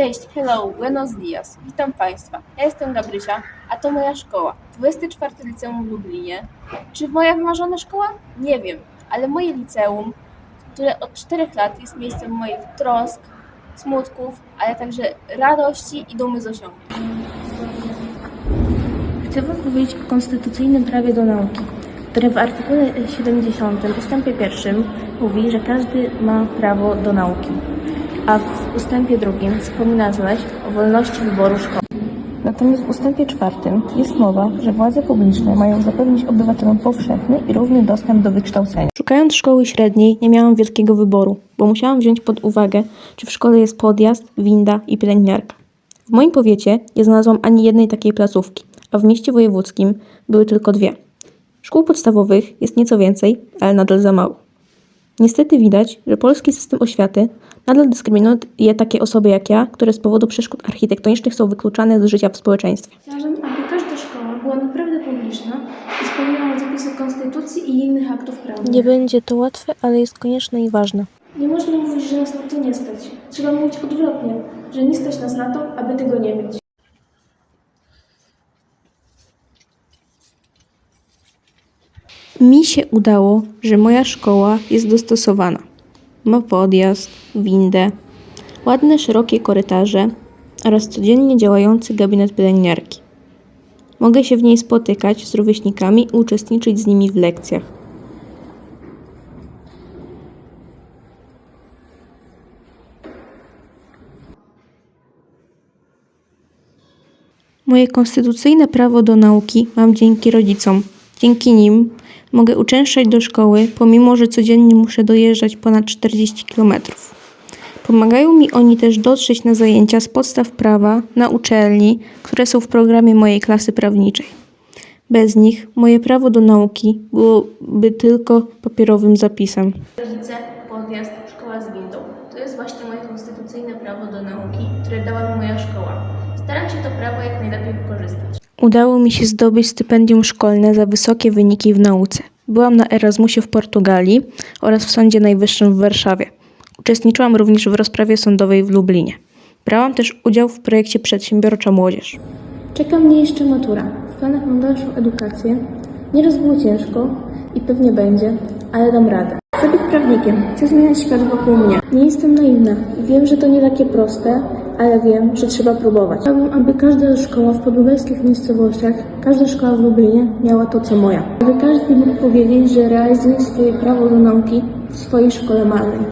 Cześć, hello, buenos dias. Witam Państwa. Ja jestem Gabrysia, a to moja szkoła. 24 Liceum w Lublinie. Czy moja wymarzona szkoła? Nie wiem, ale moje liceum, które od 4 lat jest miejscem moich trosk, smutków, ale także radości i dumy z osiągnięć. Chcę Wam powiedzieć o konstytucyjnym prawie do nauki, które w artykule 70 ustępie pierwszym mówi, że każdy ma prawo do nauki, a w ustępie drugim wspomina zaś o wolności wyboru szkoły. Natomiast w ustępie czwartym jest mowa, że władze publiczne mają zapewnić obywatelom powszechny i równy dostęp do wykształcenia. Szukając szkoły średniej nie miałam wielkiego wyboru, bo musiałam wziąć pod uwagę, czy w szkole jest podjazd, winda i pielęgniarka. W moim powiecie nie znalazłam ani jednej takiej placówki, a w mieście wojewódzkim były tylko dwie. Szkół podstawowych jest nieco więcej, ale nadal za mało. Niestety widać, że polski system oświaty nadal dyskryminuje takie osoby jak ja, które z powodu przeszkód architektonicznych są wykluczane z życia w społeczeństwie. Chciałabym, aby każda szkoła była naprawdę publiczna i spełniała zapisy konstytucji i innych aktów prawnych. Nie będzie to łatwe, ale jest konieczne i ważne. Nie można mówić, że nas na to nie stać. Trzeba mówić odwrotnie, że nie stać nas na to, aby tego nie mieć. Mi się udało, że moja szkoła jest dostosowana. Ma podjazd, windę, ładne, szerokie korytarze oraz codziennie działający gabinet pielęgniarki. Mogę się w niej spotykać z rówieśnikami i uczestniczyć z nimi w lekcjach. Moje konstytucyjne prawo do nauki mam dzięki rodzicom. Dzięki nim mogę uczęszczać do szkoły, pomimo że codziennie muszę dojeżdżać ponad 40 km. Pomagają mi oni też dotrzeć na zajęcia z podstaw prawa na uczelni, które są w programie mojej klasy prawniczej. Bez nich moje prawo do nauki byłoby tylko papierowym zapisem. Rodzice, podjazd, szkoła z windą. To jest właśnie moje konstytucyjne prawo do nauki, które dała mi moja szkoła. Staram się to prawo jak najlepiej wykorzystać. Udało mi się zdobyć stypendium szkolne za wysokie wyniki w nauce. Byłam na Erasmusie w Portugalii oraz w Sądzie Najwyższym w Warszawie. Uczestniczyłam również w rozprawie sądowej w Lublinie. Brałam też udział w projekcie Przedsiębiorcza Młodzież. Czeka mnie jeszcze matura. W planach mam dalszą edukację. Nieraz było ciężko i pewnie będzie, ale dam radę. Chcę być prawnikiem. Chcę zmieniać świat wokół mnie. Nie jestem naiwna i wiem, że to nie takie proste, ale wiem, że trzeba próbować. Chciałbym, aby każda szkoła w podlubelskich miejscowościach, każda szkoła w Lublinie miała to, co moja. Aby każdy mógł powiedzieć, że realizuje swoje prawo do nauki w swojej szkole malnej.